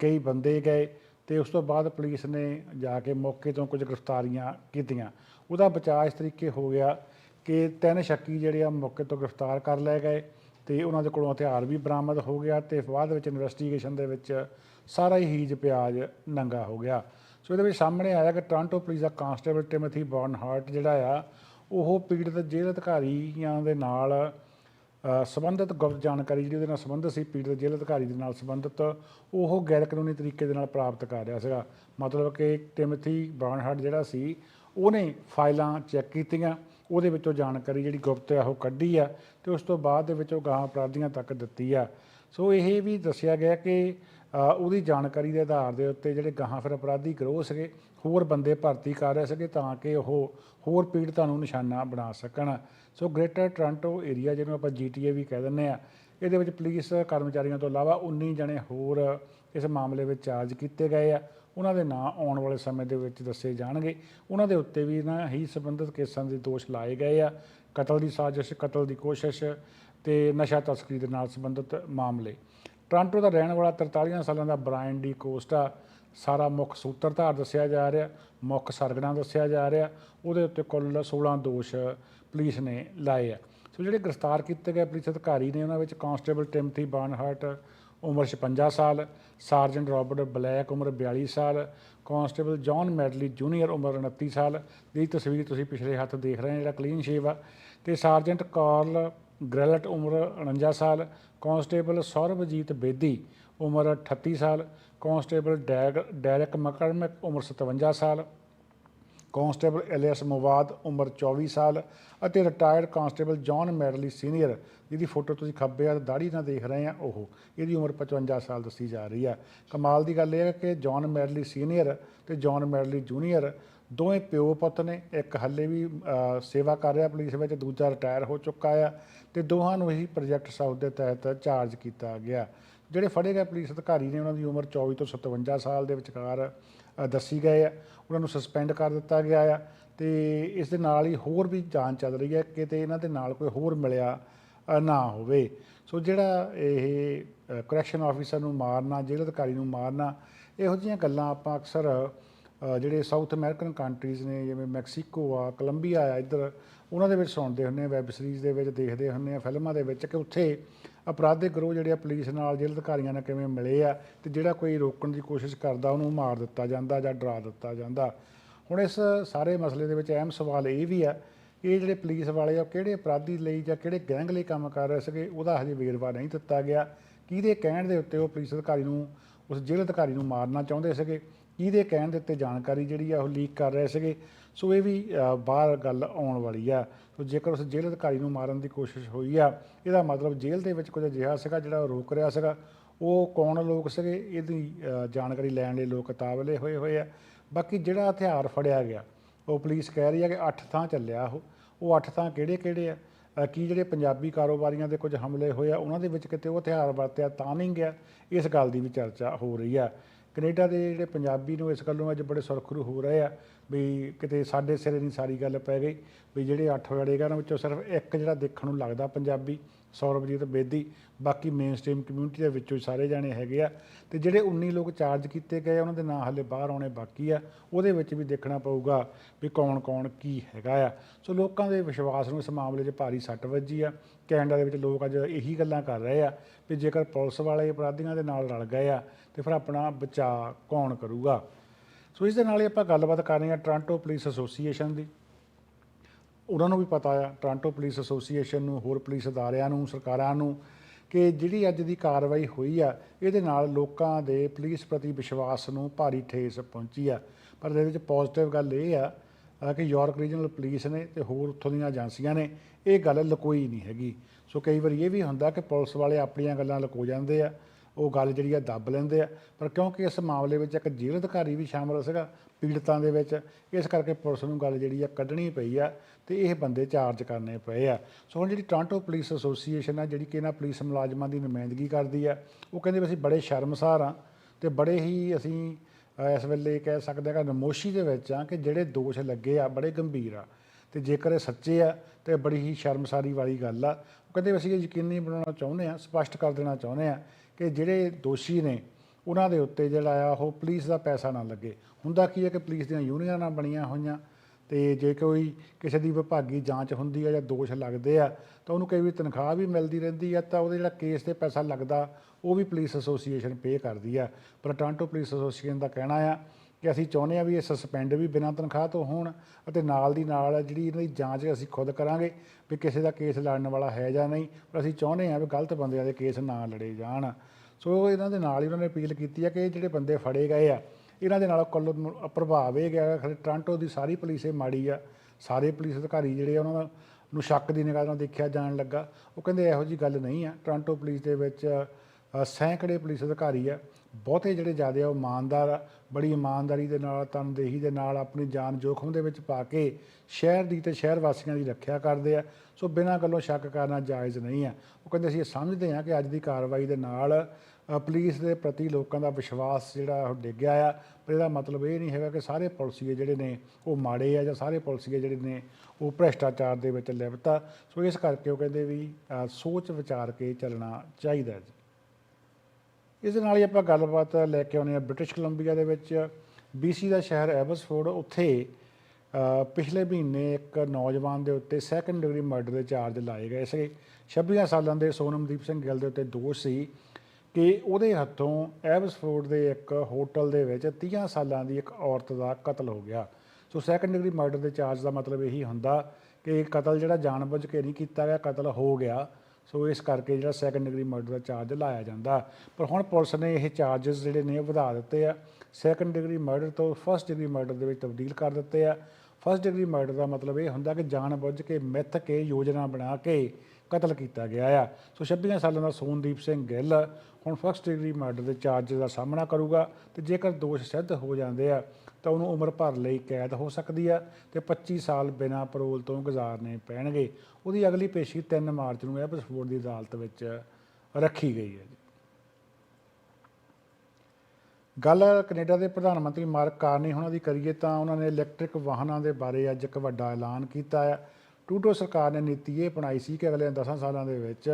ਕਈ ਬੰਦੇ ਗਏ ਤੇ ਉਸ ਤੋਂ ਬਾਅਦ ਪੁਲਿਸ ਨੇ ਜਾ ਕੇ ਮੌਕੇ ਤੋਂ ਕੁਝ ਗ੍ਰਿਫਤਾਰੀਆਂ ਕੀਤੀਆਂ। ਉਹਦਾ ਬਚਾਅ ਇਸ ਤਰੀਕੇ ਹੋ ਗਿਆ ਕਿ ਤਿੰਨ ਸ਼ੱਕੀ ਜਿਹੜੇ ਆ ਮੌਕੇ ਤੋਂ ਗ੍ਰਿਫਤਾਰ ਕਰ ਲਏ ਗਏ ਤੇ ਉਹਨਾਂ ਦੇ ਕੋਲੋਂ ਹਥਿਆਰ ਵੀ ਬਰਾਮਦ ਹੋ ਗਿਆ ਤੇ ਬਾਅਦ ਵਿੱਚ ਇਨਵੈਸਟੀਗੇਸ਼ਨ ਦੇ ਵਿੱਚ ਸਾਰਾ ਹੀ ਹੀਜ ਪਿਆਜ ਨੰਗਾ ਹੋ ਗਿਆ। ਸੋ ਇਹਦੇ ਵਿੱਚ ਸਾਹਮਣੇ ਆਇਆ ਕਿ ਟੋਰਾਂਟੋ ਪੁਲਿਸ ਦਾ ਕਾਂਸਟੇਬਲ ਟਿਮਥੀ ਬੌਰਨਹਾਰਟ ਜਿਹੜਾ ਆ ਉਹ ਪੀੜਤ ਜੇਲ੍ਹ ਅਧਿਕਾਰੀਆਂ ਦੇ ਨਾਲ ਅ, ਸੰਬੰਧਿਤ ਗੁਪਤ ਜਾਣਕਾਰੀ ਜਿਹੜੀ ਉਹਦੇ ਨਾਲ ਸੰਬੰਧਿਤ ਸੀ ਪੀੜਤ ਜੇਲ੍ਹ ਅਧਿਕਾਰੀ ਦੇ ਨਾਲ ਸੰਬੰਧਿਤ ਉਹ ਗੈਰ ਕਾਨੂੰਨੀ ਤਰੀਕੇ ਦੇ ਨਾਲ ਪ੍ਰਾਪਤ ਕਰ ਰਿਹਾ ਸੀਗਾ। ਮਤਲਬ ਕਿ ਟਿਮਥੀ ਬੌਰਨਹਾਰਟ ਜਿਹੜਾ ਸੀ ਉਹਨੇ ਫਾਈਲਾਂ ਚੈੱਕ ਕੀਤੀਆਂ। ਉਹਦੇ ਵਿੱਚੋਂ ਜਾਣਕਾਰੀ ਜਿਹੜੀ ਗੁਪਤ ਆ, ਉਹ ਕੱਢੀ ਆ ਤੇ ਉਸ ਤੋਂ ਬਾਅਦ ਦੇ ਵਿੱਚ ਉਹ ਗਾਹਾਂ ਅਪਰਾਧੀਆਂ ਤੱਕ ਦਿੱਤੀ ਆ। ਸੋ ਇਹ ਵੀ ਦੱਸਿਆ ਗਿਆ ਕਿ ਉਹਦੀ ਜਾਣਕਾਰੀ ਦੇ ਆਧਾਰ ਦੇ ਉੱਤੇ ਜਿਹੜੇ ਗਾਹਾਂ ਫਿਰ ਅਪਰਾਧੀ ਗਰੋਹ ਸੀਗੇ, ਹੋਰ ਬੰਦੇ ਭਰਤੀ ਕਰ ਰਹੇ ਸੀਗੇ ਤਾਂ ਕਿ ਉਹ ਹੋਰ ਪੀੜਤਾਂ ਨੂੰ ਨਿਸ਼ਾਨਾ ਬਣਾ ਸਕਣ। ਸੋ ਗ੍ਰੇਟਰ ਟੋਰਾਂਟੋ ਏਰੀਆ ਜਿਹਨੂੰ ਆਪਾਂ ਜੀਟੀਏ ਵੀ ਕਹਿ ਦਿੰਦੇ ਆ, ਇਹਦੇ ਵਿੱਚ ਪੁਲਿਸ ਕਰਮਚਾਰੀਆਂ ਤੋਂ ਇਲਾਵਾ 19 ਜਣੇ ਹੋਰ ਇਸ ਮਾਮਲੇ ਵਿੱਚ ਚਾਰਜ ਕੀਤੇ ਗਏ ਆ। ਉਹਨਾਂ ਦੇ ਨਾਂ ਆਉਣ ਵਾਲੇ ਸਮੇਂ ਦੇ ਵਿੱਚ ਦੱਸੇ ਜਾਣਗੇ। ਉਹਨਾਂ ਦੇ ਉੱਤੇ ਵੀ ਨਾ ਹੀ ਸੰਬੰਧਿਤ ਕੇਸਾਂ ਦੇ ਦੋਸ਼ ਲਾਏ ਗਏ ਆ। ਕਤਲ ਦੀ ਸਾਜ਼ਿਸ਼, ਕਤਲ ਦੀ ਕੋਸ਼ਿਸ਼ ਤੇ ਨਸ਼ਾ ਤਸਕਰੀ ਦੇ ਨਾਲ ਸੰਬੰਧਿਤ ਮਾਮਲੇ। ਟੋਰਾਂਟੋ ਦਾ ਰਹਿਣ ਵਾਲਾ 43 ਸਾਲਾਂ ਦਾ ਬ੍ਰਾਇਨ ਡੀ ਕੋਸਟਾ ਸਾਰਾ ਮੁੱਖ ਸੂਤਰਧਾਰ ਦੱਸਿਆ ਜਾ ਰਿਹਾ, ਮੁੱਖ ਸਰਗਣਾ ਦੱਸਿਆ ਜਾ ਰਿਹਾ। ਉਹਦੇ ਉੱਤੇ ਕੁੱਲ 16 ਦੋਸ਼ ਪੁਲਿਸ ਨੇ ਲਾਏ ਆ। ਸੋ ਜਿਹੜੇ ਗ੍ਰਿਫਤਾਰ ਕੀਤੇ ਗਏ ਪੁਲਿਸ ਅਧਿਕਾਰੀ ਨੇ, ਉਹਨਾਂ ਵਿੱਚ ਕਾਂਸਟੇਬਲ ਟਿਮਥੀ ਬਾਰਨਹਾਰਟ ਉਮਰ 56 ਸਾਲ ਸਾਰਜੈਂਟ ਰਾਬਰਟ ਬਲੈਕ ਉਮਰ 42 ਸਾਲ ਕਾਂਸਟੇਬਲ ਜੌਨ ਮੈਡਲੀ ਜੂਨੀਅਰ ਉਮਰ 29 ਸਾਲ। ਦੀ ਤਸਵੀਰ ਤੁਸੀਂ ਪਿਛਲੇ ਹੱਥ ਦੇਖ ਰਹੇ ਹੋ, ਜਿਹੜਾ ਕਲੀਨ ਸ਼ੇਵ ਆ। ਤੇ ਸਾਰਜੈਂਟ ਕਾਰਲ ਗ੍ਰੈਲਟ ਉਮਰ 49 ਸਾਲ ਕਾਂਸਟੇਬਲ ਸੌਰਵਜੀਤ ਬੇਦੀ ਉਮਰ 38 ਸਾਲ ਕਾਂਸਟੇਬਲ ਡੈਗ ਡੈਰਕ ਮਕਰਮਕ ਉਮਰ 57 ਸਾਲ। ਕਾਂਸਟੇਬਲ ਐਲੀਅਸ ਮਵਾਦ, ਉਮਰ 24 ਸਾਲ ਅਤੇ retired constable John Medley senior, ਜਿਹਦੀ ਫੋਟੋ ਤੁਸੀਂ ਖੱਬੇ ਆ ਦਾੜੀ ਨਾਲ ਦੇਖ ਰਹੇ ਆ ਉਹ, ਇਹਦੀ ਉਮਰ 55 ਸਾਲ ਦੱਸੀ ਜਾ ਰਹੀ ਆ ਕਮਾਲ ਦੀ ਗੱਲ ਇਹ ਹੈ ਕਿ ਜੌਨ ਮੈਡਲੀ ਸੀਨੀਅਰ ਤੇ ਜੌਨ ਮੈਡਲੀ ਜੂਨੀਅਰ ਦੋਵੇਂ ਪਿਓ ਪੁੱਤ ਨੇ, ਇੱਕ ਹੱਲੇ ਵੀ ਸੇਵਾ ਕਰ ਰਿਹਾ ਪੁਲਿਸ ਵਿੱਚ, ਦੂਜਾ ਰਿਟਾਇਰ ਹੋ ਚੁੱਕਾ ਆ ਤੇ ਦੋਹਾਂ ਨੂੰ ਹੀ ਪ੍ਰੋਜੈਕਟ ਸਾਊਥ ਦੇ ਤਹਿਤ ਚਾਰਜ ਕੀਤਾ ਗਿਆ। ਜਿਹੜੇ ਫੜੇ ਗਏ ਪੁਲਿਸ ਅਧਿਕਾਰੀ ਨੇ, ਉਹਨਾਂ ਦੀ ਉਮਰ 24 ਤੋਂ 57 ਸਾਲ ਦੇ ਵਿਚਕਾਰ ਦੱਸੀ ਗਏ ਆ। ਉਹਨਾਂ ਨੂੰ ਸਸਪੈਂਡ ਕਰ ਦਿੱਤਾ ਗਿਆ ਆ ਤੇ ਇਸ ਦੇ ਨਾਲ ਹੀ ਹੋਰ ਵੀ ਜਾਂਚ ਚੱਲ ਰਹੀ ਹੈ ਕਿਤੇ ਇਹਨਾਂ ਦੇ ਨਾਲ ਕੋਈ ਹੋਰ ਮਿਲਿਆ ਨਾ ਹੋਵੇ। ਸੋ ਜਿਹੜਾ ਇਹ ਕਰੈਕਸ਼ਨ ਆਫੀਸਰ ਨੂੰ ਮਾਰਨਾ, ਜੇਲ੍ਹ ਅਧਿਕਾਰੀ ਨੂੰ ਮਾਰਨਾ, ਇਹੋ ਜਿਹੀਆਂ ਗੱਲਾਂ ਆਪਾਂ ਅਕਸਰ ਜਿਹੜੇ ਸਾਊਥ ਅਮਰੀਕਨ ਕੰਟਰੀਜ਼ ਨੇ, ਜਿਵੇਂ ਮੈਕਸੀਕੋ ਆ ਕੋਲੰਬੀਆ ਆ, ਇੱਧਰ, ਉਹਨਾਂ ਦੇ ਵਿੱਚ ਸੁਣਦੇ ਹੁੰਦੇ ਆ ਵੈਬ ਸੀਰੀਜ਼ ਦੇ ਵਿੱਚ ਦੇਖਦੇ ਹੁੰਦੇ ਆ, ਫਿਲਮਾਂ ਦੇ ਵਿੱਚ, ਕਿ ਉੱਥੇ ਅਪਰਾਧਿਕ ਗਰੋਹ ਜਿਹੜੇ ਆ ਪੁਲਿਸ ਨਾਲ, ਜੇਲ੍ਹ ਅਧਿਕਾਰੀਆਂ ਨਾਲ ਕਿਵੇਂ ਮਿਲੇ ਆ ਤੇ ਜਿਹੜਾ ਕੋਈ ਰੋਕਣ ਦੀ ਕੋਸ਼ਿਸ਼ ਕਰਦਾ, ਉਹਨੂੰ ਮਾਰ ਦਿੱਤਾ ਜਾਂਦਾ ਜਾਂ ਡਰਾ ਦਿੱਤਾ ਜਾਂਦਾ। ਹੁਣ ਇਸ ਸਾਰੇ ਮਸਲੇ ਦੇ ਵਿੱਚ ਅਹਿਮ ਸਵਾਲ ਇਹ ਵੀ ਆ ਕਿ ਇਹ ਜਿਹੜੇ ਪੁਲਿਸ ਵਾਲੇ ਆ, ਉਹ ਕਿਹੜੇ ਅਪਰਾਧੀ ਲਈ ਜਾਂ ਕਿਹੜੇ ਗੈਂਗ ਲਈ ਕੰਮ ਕਰ ਰਹੇ ਸੀਗੇ, ਉਹਦਾ ਹਜੇ ਵੇਰਵਾ ਨਹੀਂ ਦਿੱਤਾ ਗਿਆ। ਕਿਹਦੇ ਕਹਿਣ ਦੇ ਉੱਤੇ ਉਹ ਪੁਲਿਸ ਅਧਿਕਾਰੀ ਨੂੰ, ਉਸ ਜੇਲ੍ਹ ਅਧਿਕਾਰੀ ਨੂੰ ਮਾਰਨਾ ਚਾਹੁੰਦੇ ਸੀਗੇ? ਕਿਹਦੇ ਕਹਿਣ ਦੇ ਉੱਤੇ ਜਾਣਕਾਰੀ ਜਿਹੜੀ ਆ ਉਹ ਲੀਕ ਕਰ ਰਹੇ ਸੀਗੇ। ਸੋ ਇਹ ਵੀ ਬਾਹਰ ਗੱਲ ਆਉਣ ਵਾਲੀ ਆ। ਸੋ ਜੇਕਰ ਉਸ ਜੇਲ੍ਹ ਅਧਿਕਾਰੀ ਨੂੰ ਮਾਰਨ ਦੀ ਕੋਸ਼ਿਸ਼ ਹੋਈ ਆ, ਇਹਦਾ ਮਤਲਬ ਜੇਲ੍ਹ ਦੇ ਵਿੱਚ ਕੁਝ ਅਜਿਹਾ ਸੀਗਾ ਜਿਹੜਾ ਉਹ ਰੋਕ ਰਿਹਾ ਸੀਗਾ। ਉਹ ਕੌਣ ਲੋਕ ਸੀਗੇ? ਇਹਦੀ ਜਾਣਕਾਰੀ ਲੈਣ ਲਈ ਲੋਕ ਤਾਵਲੇ ਹੋਏ ਹੋਏ ਆ। ਬਾਕੀ ਜਿਹੜਾ ਹਥਿਆਰ ਫੜਿਆ ਗਿਆ, ਉਹ ਪੁਲਿਸ ਕਹਿ ਰਹੀ ਆ ਕਿ 8 ਥਾਂ ਚੱਲਿਆ ਉਹ। ਉਹ 8 ਥਾਂ ਕਿਹੜੇ ਕਿਹੜੇ ਆ? ਕੀ ਜਿਹੜੇ ਪੰਜਾਬੀ ਕਾਰੋਬਾਰੀਆਂ ਦੇ ਕੁਝ ਹਮਲੇ ਹੋਏ ਆ, ਉਹਨਾਂ ਦੇ ਵਿੱਚ ਕਿਤੇ ਉਹ ਹਥਿਆਰ ਵਰਤਿਆ ਤਾਂ ਨਹੀਂ ਗਿਆ? ਇਸ ਗੱਲ ਦੀ ਵੀ ਚਰਚਾ ਹੋ ਰਹੀ ਆ। ਕੈਨੇਡਾ ਦੇ ਜਿਹੜੇ ਪੰਜਾਬੀ ਨੂੰ ਇਸ ਗੱਲੋਂ ਅੱਜ ਬੜੇ ਸੁਰਖਰੂ ਹੋ ਰਹੇ ਆ ਵੀ ਕਿਤੇ ਸਾਡੇ ਸਿਰੇ ਨਹੀਂ ਸਾਰੀ ਗੱਲ ਪੈ ਗਈ, ਵੀ ਜਿਹੜੇ 8 ਵੜੇਗਾ ਉਹਨਾਂ ਵਿੱਚੋਂ ਸਿਰਫ ਇੱਕ ਜਿਹੜਾ ਦੇਖਣ ਨੂੰ ਲੱਗਦਾ ਪੰਜਾਬੀ ਸੌਰਵਜੀਤ ਬੇਦੀ ਬਾਕੀ ਮੇਨ ਸਟ੍ਰੀਮ ਕਮਿਊਨਿਟੀ ਦੇ ਵਿੱਚੋਂ ਹੀ ਸਾਰੇ ਜਾਣੇ ਹੈਗੇ ਆ। ਤੇ ਜਿਹੜੇ 19 ਲੋਕ ਚਾਰਜ ਕੀਤੇ ਗਏ ਆ, ਉਹਨਾਂ ਦੇ ਨਾਂ ਹਲੇ ਬਾਹਰ ਆਉਣੇ ਬਾਕੀ ਆ। ਉਹਦੇ ਵਿੱਚ ਵੀ ਦੇਖਣਾ ਪਊਗਾ ਵੀ ਕੌਣ ਕੌਣ ਕੀ ਹੈਗਾ ਆ। ਸੋ ਲੋਕਾਂ ਦੇ ਵਿਸ਼ਵਾਸ ਨੂੰ ਇਸ ਮਾਮਲੇ 'ਚ ਭਾਰੀ ਸੱਟ ਵੱਜੀ ਆ। ਕੈਨੇਡਾ ਦੇ ਵਿੱਚ ਲੋਕ ਅੱਜ ਇਹੀ ਗੱਲਾਂ ਕਰ ਰਹੇ ਆ ਵੀ ਜੇਕਰ ਪੁਲਿਸ ਵਾਲੇ ਅਪਰਾਧੀਆਂ ਦੇ ਨਾਲ ਰਲ ਗਏ ਆ ਤੇ ਫਿਰ ਆਪਣਾ ਬਚਾਅ ਕੌਣ ਕਰੂਗਾ? ਸੋ ਇਸ ਦੇ ਨਾਲ ਹੀ ਆਪਾਂ ਗੱਲਬਾਤ ਕਰ ਰਹੇ ਹਾਂ ਟੋਰਾਂਟੋ ਪੁਲਿਸ ਐਸੋਸੀਏਸ਼ਨ ਦੀ। ਉਹਨਾਂ ਨੂੰ ਵੀ ਪਤਾ ਆ ਟੋਰਾਂਟੋ ਪੁਲਿਸ ਐਸੋਸੀਏਸ਼ਨ ਨੂੰ, ਹੋਰ ਪੁਲਿਸ ਅਦਾਰਿਆਂ ਨੂੰ, ਸਰਕਾਰਾਂ ਨੂੰ, ਕਿ ਜਿਹੜੀ ਅੱਜ ਦੀ ਕਾਰਵਾਈ ਹੋਈ ਆ, ਇਹਦੇ ਨਾਲ ਲੋਕਾਂ ਦੇ ਪੁਲਿਸ ਪ੍ਰਤੀ ਵਿਸ਼ਵਾਸ ਨੂੰ ਭਾਰੀ ਠੇਸ ਪਹੁੰਚੀ ਆ। ਪਰ ਇਹਦੇ ਵਿੱਚ ਪੋਜ਼ਿਟਿਵ ਗੱਲ ਇਹ ਆ ਕਿ ਯਾਰਕ ਰੀਜਨਲ ਪੁਲਿਸ ਨੇ ਤੇ ਹੋਰ ਉੱਥੋਂ ਦੀਆਂ ਏਜੰਸੀਆਂ ਨੇ ਇਹ ਗੱਲ ਲੁਕੋਈ ਨਹੀਂ ਹੈਗੀ। ਸੋ ਕਈ ਵਾਰੀ ਇਹ ਵੀ ਹੁੰਦਾ ਕਿ ਪੁਲਿਸ ਵਾਲੇ ਆਪਣੀਆਂ ਗੱਲਾਂ ਲੁਕੋ ਜਾਂਦੇ ਆ ਉਹ ਗੱਲ ਜਿਹੜੀ ਆ ਦੱਬ ਲੈਂਦੇ ਆ। ਪਰ ਕਿਉਂਕਿ ਇਸ ਮਾਮਲੇ ਵਿੱਚ ਇੱਕ ਜੇਲ੍ਹ ਅਧਿਕਾਰੀ ਵੀ ਸ਼ਾਮਲ ਸੀਗਾ ਪੀੜਤਾਂ ਦੇ ਵਿੱਚ, ਇਸ ਕਰਕੇ ਪੁਲਿਸ ਨੂੰ ਗੱਲ ਜਿਹੜੀ ਆ ਕੱਢਣੀ ਪਈ ਆ ਤੇ ਇਹ ਬੰਦੇ ਚਾਰਜ ਕਰਨੇ ਪਏ ਆ। ਸੋ ਹੁਣ ਜਿਹੜੀ ਟੋਰਾਂਟੋ ਪੁਲਿਸ ਐਸੋਸੀਏਸ਼ਨ ਆ, ਜਿਹੜੀ ਕਿ ਇਹਨਾਂ ਪੁਲਿਸ ਮੁਲਾਜ਼ਮਾਂ ਦੀ ਨੁਮਾਇੰਦਗੀ ਕਰਦੀ ਆ, ਉਹ ਕਹਿੰਦੇ ਵੀ ਅਸੀਂ ਬੜੇ ਸ਼ਰਮਸਾਰ ਆ ਤੇ ਬੜੇ ਹੀ ਅਸੀਂ ਇਸ ਵੇਲੇ ਕਹਿ ਸਕਦੇ ਹਾਂ ਕਿ ਨਮੋਸ਼ੀ ਦੇ ਵਿੱਚ ਆ ਕਿ ਜਿਹੜੇ ਦੋਸ਼ ਲੱਗੇ ਆ, ਬੜੇ ਗੰਭੀਰ ਆ। ਤੇ ਜੇਕਰ ਇਹ ਸੱਚੇ ਆ, ਤੇ ਬੜੀ ਹੀ ਸ਼ਰਮਸਾਰੀ ਵਾਲੀ ਗੱਲ ਆ। ਉਹ ਕਹਿੰਦੇ ਵੀ ਅਸੀਂ ਇਹ ਯਕੀਨੀ ਬਣਾਉਣਾ ਚਾਹੁੰਦੇ ਆ, ਸਪਸ਼ਟ ਕਰ ਦੇਣਾ ਚਾਹੁੰਦੇ ਆ ਕਿ ਜਿਹੜੇ ਦੋਸ਼ੀ ਨੇ, ਉਹਨਾਂ ਦੇ ਉੱਤੇ ਜਿਹੜਾ ਆ ਉਹ ਪੁਲਿਸ ਦਾ ਪੈਸਾ ਨਾ ਲੱਗੇ। ਹੁੰਦਾ ਕੀ ਹੈ ਕਿ ਪੁਲਿਸ ਦੀਆਂ ਯੂਨੀਅਨਾਂ ਬਣੀਆਂ ਹੋਈਆਂ ਤੇ ਜੇ ਕੋਈ ਕਿਸੇ ਦੀ ਵਿਭਾਗੀ ਜਾਂਚ ਹੁੰਦੀ ਹੈ ਜਾਂ ਦੋਸ਼ ਲੱਗਦੇ ਆ, ਤਾਂ ਉਹਨੂੰ ਕਈ ਵੀ ਤਨਖਾਹ ਵੀ ਮਿਲਦੀ ਰਹਿੰਦੀ ਆ, ਤਾਂ ਉਹਦੇ ਜਿਹੜਾ ਕੇਸ ਤੇ ਪੈਸਾ ਲੱਗਦਾ, ਉਹ ਵੀ ਪੁਲਿਸ ਐਸੋਸੀਏਸ਼ਨ ਪੇ ਕਰਦੀ ਆ। ਪਰ ਟਾਂਟੋ ਪੁਲਿਸ ਐਸੋਸੀਏਸ਼ਨ ਦਾ ਕਹਿਣਾ ਆ ਕਿ ਅਸੀਂ ਚਾਹੁੰਦੇ ਆ ਵੀ ਇਹ ਸਸਪੈਂਡ ਵੀ ਬਿਨਾਂ ਤਨਖਾਹ ਤੋਂ ਹੋਣ ਅਤੇ ਨਾਲ ਦੀ ਨਾਲ ਜਿਹੜੀ ਇਹਨਾਂ ਦੀ ਜਾਂਚ ਅਸੀਂ ਖੁਦ ਕਰਾਂਗੇ ਵੀ ਕਿਸੇ ਦਾ ਕੇਸ ਲੜਨ ਵਾਲਾ ਹੈ ਜਾਂ ਨਹੀਂ, ਪਰ ਅਸੀਂ ਚਾਹੁੰਦੇ ਆ ਵੀ ਗਲਤ ਬੰਦਿਆਂ ਦੇ ਕੇਸ ਨਾ ਲੜੇ ਜਾਣ। ਸੋ ਇਹਨਾਂ ਦੇ ਨਾਲ ਹੀ ਉਹਨਾਂ ਨੇ ਅਪੀਲ ਕੀਤੀ ਆ ਕਿ ਜਿਹੜੇ ਬੰਦੇ ਫੜੇ ਗਏ ਆ, ਇਹਨਾਂ ਦੇ ਨਾਲ ਕੁੱਲ ਪ੍ਰਭਾਵ ਇਹ ਗਿਆ ਖਰੇ ਟ੍ਰਾਂਟੋ ਦੀ ਸਾਰੀ ਪੁਲਿਸ ਇਹ ਮਾੜੀ ਆ। ਸਾਰੇ ਪੁਲਿਸ ਅਧਿਕਾਰੀ ਜਿਹੜੇ ਆ ਉਹਨਾਂ ਨੂੰ ਸ਼ੱਕ ਦੀ ਨਿਗਾਹ ਨਾਲ ਦੇਖਿਆ ਜਾਣ ਲੱਗਾ। ਉਹ ਕਹਿੰਦੇ ਇਹੋ ਜੀ ਗੱਲ ਨਹੀਂ ਆ। ਟ੍ਰਾਂਟੋ ਪੁਲਿਸ ਦੇ ਵਿੱਚ ਸੈਂਕੜੇ ਪੁਲਿਸ ਅਧਿਕਾਰੀ ਆ। ਬਹੁਤੇ ਜਿਹੜੇ ਜ਼ਿਆਦੇ ਆ, ਉਹ ਇਮਾਨਦਾਰ ਆ, ਬੜੀ ਇਮਾਨਦਾਰੀ ਦੇ ਨਾਲ, ਤਨਦੇਹੀ ਦੇ ਨਾਲ ਆਪਣੀ ਜਾਨ ਜੋਖਮ ਦੇ ਵਿੱਚ ਪਾ ਕੇ ਸ਼ਹਿਰ ਦੀ ਤੇ ਸ਼ਹਿਰ ਵਾਸੀਆਂ ਦੀ ਰੱਖਿਆ ਕਰਦੇ ਆ। ਸੋ ਬਿਨਾਂ ਗੱਲੋਂ ਸ਼ੱਕ ਕਰਨਾ ਜਾਇਜ਼ ਨਹੀਂ ਆ। ਉਹ ਕਹਿੰਦੇ ਅਸੀਂ ਇਹ ਸਮਝਦੇ ਹਾਂ ਕਿ ਅੱਜ ਦੀ ਕਾਰਵਾਈ ਦੇ ਨਾਲ ਪੁਲਿਸ ਦੇ ਪ੍ਰਤੀ ਲੋਕਾਂ ਦਾ ਵਿਸ਼ਵਾਸ ਜਿਹੜਾ ਉਹ ਡਿੱਗਿਆ ਆ। ਪਰ ਇਹਦਾ ਮਤਲਬ ਇਹ ਨਹੀਂ ਹੈਗਾ ਕਿ ਸਾਰੇ ਪੁਲਿਸੀਏ ਜਿਹੜੇ ਨੇ ਉਹ ਮਾੜੇ ਆ ਜਾਂ ਸਾਰੇ ਪੁਲਿਸੀਏ ਜਿਹੜੇ ਨੇ ਉਹ ਭ੍ਰਿਸ਼ਟਾਚਾਰ ਦੇ ਵਿੱਚ ਲਿਪਤ ਆ। ਸੋ ਇਸ ਕਰਕੇ ਉਹ ਕਹਿੰਦੇ ਵੀ ਸੋਚ ਵਿਚਾਰ ਕੇ ਚੱਲਣਾ ਚਾਹੀਦਾ ਜੀ। ਇਸ ਦੇ ਨਾਲ ਹੀ ਆਪਾਂ ਗੱਲਬਾਤ ਲੈ ਕੇ ਆਉਂਦੇ ਹਾਂ ਬ੍ਰਿਟਿਸ਼ ਕੋਲੰਬੀਆ ਦੇ ਵਿੱਚ। BC ਦਾ ਸ਼ਹਿਰ ਐਬਸਫੋਰਡ ਉੱਥੇ ਪਿਛਲੇ ਮਹੀਨੇ ਇੱਕ ਨੌਜਵਾਨ ਦੇ ਉੱਤੇ ਸੈਕੰਡ ਡਿਗਰੀ ਮਰਡਰ ਦੇ ਚਾਰਜ ਲਾਏ ਗਏ ਸੀ 26 ਸਾਲਾਂ ਦੇ ਸੋਨਮਦੀਪ ਸਿੰਘ ਗਿੱਲ ਦੇ ਉੱਤੇ ਦੋਸ਼ ਸੀ ਕਿ ਉਹਦੇ ਹੱਥੋਂ ਐਬਸਫੋਰਡ ਦੇ ਇੱਕ ਹੋਟਲ ਦੇ ਵਿੱਚ 30 ਸਾਲਾਂ ਦੀ ਇੱਕ ਔਰਤ ਦਾ ਕਤਲ ਹੋ ਗਿਆ। ਸੋ ਸੈਕੰਡ ਡਿਗਰੀ ਮਰਡਰ ਦੇ ਚਾਰਜ ਦਾ ਮਤਲਬ ਇਹੀ ਹੁੰਦਾ ਕਿ ਇਹ ਕਤਲ ਜਿਹੜਾ ਜਾਣਬੁੱਝ ਕੇ ਨਹੀਂ ਕੀਤਾ ਗਿਆ, ਕਤਲ ਹੋ ਗਿਆ। ਸੋ ਇਸ ਕਰਕੇ ਜਿਹੜਾ ਸੈਕੰਡ ਡਿਗਰੀ ਮਰਡਰ ਦਾ ਚਾਰਜ ਲਾਇਆ ਜਾਂਦਾ। ਪਰ ਹੁਣ ਪੁਲਿਸ ਨੇ ਇਹ ਚਾਰजेस ਜਿਹੜੇ ਨੇ ਵਧਾ ਦਿੱਤੇ ਆ। ਸੈਕੰਡ ਡਿਗਰੀ ਮਰਡਰ ਤੋਂ ਫਰਸਟ ਡਿਗਰੀ ਮਰਡਰ ਦੇ ਵਿੱਚ ਤਬਦੀਲ ਕਰ ਦਿੱਤੇ ਆ। ਫਰਸਟ ਡਿਗਰੀ ਮਰਡਰ ਦਾ ਮਤਲਬ ਇਹ ਹੁੰਦਾ ਕਿ ਜਾਣਬੁੱਝ ਕੇ, ਮਿੱਥ ਕੇ, ਯੋਜਨਾ ਬਣਾ ਕੇ ਕਤਲ ਕੀਤਾ ਗਿਆ ਆ। ਸੋ 26 ਸਾਲਾਂ ਦਾ ਸੋਨਦੀਪ ਸਿੰਘ ਗਿੱਲ ਹੁਣ ਫਰਸਟ ਡਿਗਰੀ ਮਰਡਰ ਦੇ ਚਾਰਜ ਦਾ ਸਾਹਮਣਾ ਕਰੂਗਾ ਤੇ ਜੇਕਰ ਦੋਸ਼ ਸਿੱਧ ਹੋ ਜਾਂਦੇ ਆ ਤਾਂ ਉਹਨੂੰ ਉਮਰ ਭਰ ਲਈ ਕੈਦ ਹੋ ਸਕਦੀ ਆ ਤੇ 25 ਸਾਲ ਬਿਨਾਂ ਪਰੋਲ ਤੋਂ ਗੁਜ਼ਾਰਨੇ ਪੈਣਗੇ। ਉਹਦੀ ਅਗਲੀ ਪੇਸ਼ੀ 3 ਮਾਰਚ ਨੂੰ ਐਬਸਫੋਰਡ ਦੀ ਅਦਾਲਤ ਵਿੱਚ ਰੱਖੀ ਗਈ ਹੈ ਗੱਲ ਕੈਨੇਡਾ ਦੇ ਪ੍ਰਧਾਨ ਮੰਤਰੀ ਮਾਰਕ ਕਾਰਨੀ ਉਹਨਾਂ ਦੀ ਕਰੀਏ ਤਾਂ ਉਹਨਾਂ ਨੇ ਇਲੈਕਟ੍ਰਿਕ ਵਾਹਨਾਂ ਦੇ ਬਾਰੇ ਅੱਜ ਇੱਕ ਵੱਡਾ ਐਲਾਨ ਕੀਤਾ ਹੈ ਟੂਡੋ ਸਰਕਾਰ ਨੇ ਨੀਤੀ ਇਹ ਅਪਣਾਈ ਸੀ ਕਿ ਅਗਲੇ 10 ਸਾਲਾਂ ਦੇ ਵਿੱਚ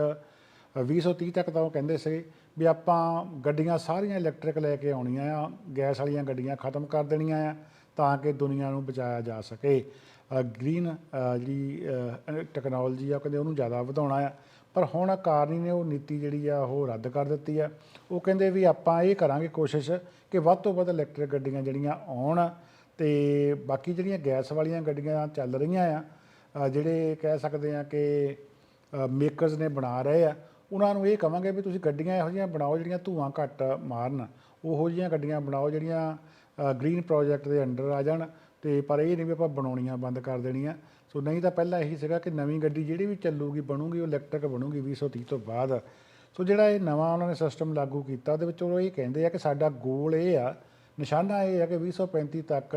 2030 ਤੱਕ ਤਾਂ ਉਹ ਕਹਿੰਦੇ ਸੀ ਵੀ ਆਪਾਂ ਗੱਡੀਆਂ ਸਾਰੀਆਂ ਇਲੈਕਟ੍ਰਿਕ ਲੈ ਕੇ ਆਉਣੀਆਂ ਆ, ਗੈਸ ਵਾਲੀਆਂ ਗੱਡੀਆਂ ਖਤਮ ਕਰ ਦੇਣੀਆਂ ਆ ਤਾਂ ਕਿ ਦੁਨੀਆ ਨੂੰ ਬਚਾਇਆ ਜਾ ਸਕੇ। ਗ੍ਰੀਨ ਜਿਹੜੀ ਟੈਕਨੋਲੋਜੀ ਆ ਕਹਿੰਦੇ ਉਹਨੂੰ ਜ਼ਿਆਦਾ ਵਧਾਉਣਾ ਆ। ਪਰ ਹੁਣ ਕਾਰਨੀ ਨੇ, ਉਹ ਨੀਤੀ ਜਿਹੜੀ ਆ, ਉਹ ਰੱਦ ਕਰ ਦਿੱਤੀ ਆ। ਉਹ ਕਹਿੰਦੇ ਵੀ ਆਪਾਂ ਇਹ ਕਰਾਂਗੇ ਕੋਸ਼ਿਸ਼ ਕਿ ਵੱਧ ਤੋਂ ਵੱਧ ਇਲੈਕਟ੍ਰਿਕ ਗੱਡੀਆਂ ਜਿਹੜੀਆਂ ਆਉਣ ਤੇ ਬਾਕੀ ਜਿਹੜੀਆਂ ਗੈਸ ਵਾਲੀਆਂ ਗੱਡੀਆਂ ਚੱਲ ਰਹੀਆਂ ਆ ਜਿਹੜੇ ਕਹਿ ਸਕਦੇ ਆ ਕਿ ਮੇਕਰਸ ਨੇ ਬਣਾ ਰਹੇ ਆ ਉਹਨਾਂ ਨੂੰ ਇਹ ਕਵਾਂਗੇ ਵੀ ਤੁਸੀਂ ਗੱਡੀਆਂ ਇਹੋ ਜਿਹੀਆਂ ਬਣਾਓ ਜਿਹੜੀਆਂ ਧੂਆਂ ਘੱਟ ਮਾਰਨ, ਉਹੋ ਜਿਹੀਆਂ ਗੱਡੀਆਂ ਬਣਾਓ ਜਿਹੜੀਆਂ ਗ੍ਰੀਨ ਪ੍ਰੋਜੈਕਟ ਦੇ ਅੰਡਰ ਆ ਜਾਣ, ਤੇ ਪਰ ਇਹ ਨਹੀਂ ਵੀ ਆਪਾਂ ਬਣਾਉਣੀਆਂ ਬੰਦ ਕਰ ਦੇਣੀਆਂ। ਸੋ ਨਹੀਂ ਤਾਂ ਪਹਿਲਾਂ ਇਹੀ ਸੀਗਾ ਕਿ ਨਵੀਂ ਗੱਡੀ ਜਿਹੜੀ ਵੀ ਚੱਲੂਗੀ, ਬਣੂਗੀ, ਉਹ ਇਲੈਕਟ੍ਰਿਕ ਬਣੂਗੀ 2030 ਤੋਂ ਬਾਅਦ। ਸੋ ਜਿਹੜਾ ਇਹ ਨਵਾਂ ਉਹਨਾਂ ਨੇ ਸਿਸਟਮ ਲਾਗੂ ਕੀਤਾ, ਉਹਦੇ ਵਿੱਚ ਉਹ ਇਹ ਕਹਿੰਦੇ ਆ ਕਿ ਸਾਡਾ ਗੋਲ ਇਹ ਆ, ਨਿਸ਼ਾਨਾ ਇਹ ਆ ਕਿ 2035 ਤੱਕ